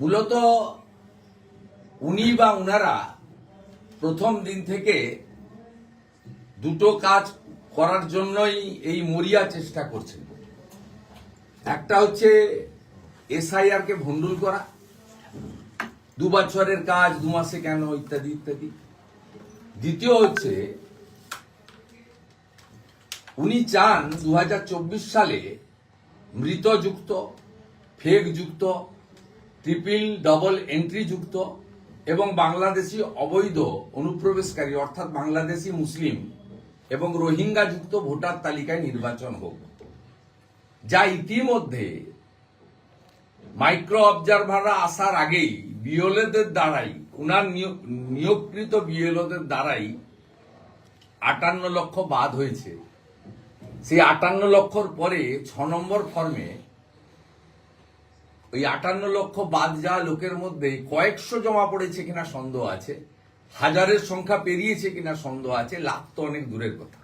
মূলত উনি বা উনারা প্রথম দিন থেকে দুটো কাজ করার জন্যই এই মরিয়া চেষ্টা করছেন। একটা হচ্ছে এসআইআর কে ভণ্ডুল করা, দু বছরের কাজ, দু মাসে কেন, ইত্যাদি ইত্যাদি। দ্বিতীয় হচ্ছে উনি চান দু হাজার চব্বিশ সালে মৃতযুক্ত ফেক যুক্ত ট্রিপল ডবল এন্ট্রি যুক্ত এবং বাংলাদেশি অবৈধ অনুপ্রবেশকারী অর্থাৎ বাংলাদেশি মুসলিম এবং রোহিঙ্গা যুক্ত ভোটার তালিকায় নির্বাচন হোক যা ইতিমধ্যে মাইক্রো অবজারভাররা আসার আগেই বিএলওদের দ্বারাই, উনার নিয়োগ- নিয়োগকৃত বিএলওদের দ্বারাই আটান্ন লক্ষ বাদ হয়েছে। সেই আটান্ন লক্ষর পরে ছ নম্বর ফর্মে ওই আটান্ন লক্ষ বাদ যাওয়া লোকের মধ্যে কয়েকশো জমা পড়েছে কিনা সন্দেহ আছে, হাজারের সংখ্যা পেরিয়েছে কিনা সন্দেহ আছে, লাভ তো অনেক দূরের কথা।